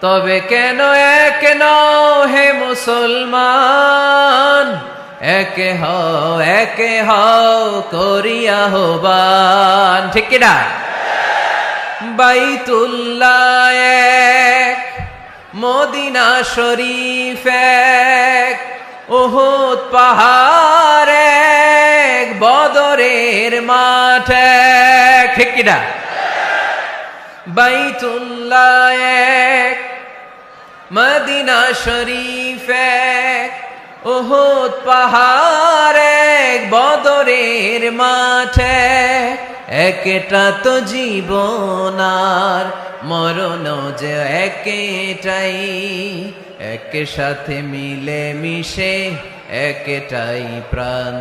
তবে কেন এক হে মুসলমান? একে হও একে হও করিয়া হবান ঠিক কিনা? বাইতুল্লাহ এক, মদিনা শরীফ এক, উহুদ পাহাড় এক, বদরের মাঠ ঠিক কিনা? বাইতুল্লাহ এক মদিনা শরীফ এক উহুদ পাহাড় এক বদরের মাঠে, একটা তো জীবন আর মরণ যে একেটাই এক সাথে মিলে মিশে একটাই প্রাণ।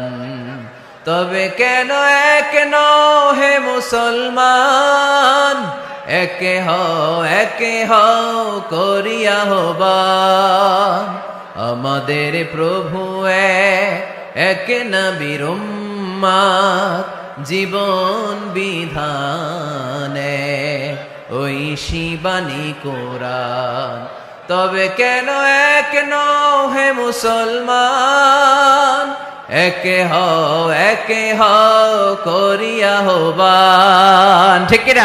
তবে কেন এক নও হে মুসলমান একে হও একে হও করিয়া হবান আমাদের প্রভু এক উম্মাত, জীবন বিধানে। ওই শিবানী কোরআন তবে কেন এক নও হে মুসলমান? একে হও একে হও করিয়া হবান ঠিক না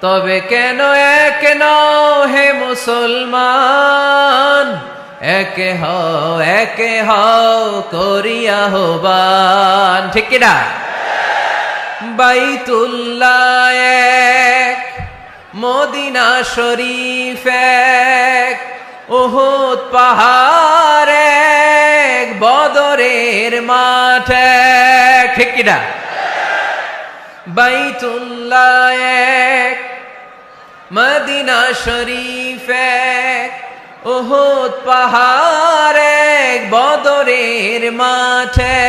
তবে কেন এক হে মুসলমান? একে হও একে হও করিয়া হবান ঠিক কিনা? বাইতুল্লাহ এক, মদিনা শরীফ এক, উহুদ পাহাড় এক, বদরের মাঠ ঠিক কিনা? বাইতুল্লাহ এক, মদিনা শরীফ এক, উহুদ পাহাড় এক, বদরের মাঠে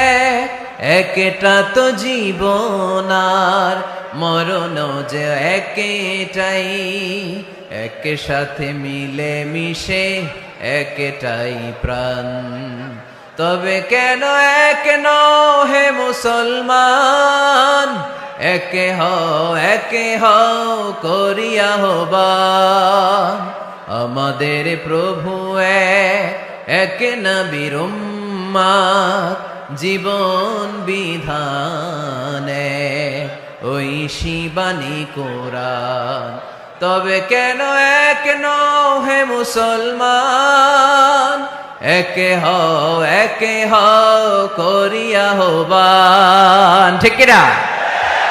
একটা তো জীবন আর মরণ যে একেটাই, এক সাথে মিলে মিশে একটাই প্রাণ। তবে কেন এক নও হে মুসলমান? একে হও একে হও করিয়া হবান আমাদের প্রভু এক উম্মাত, জীবন বিধানে। ওই শিবানী কোরআন তবে কেন এক নও হে মুসলমান? একে হও একে হও করিয়া হবান ঠিক কিনা?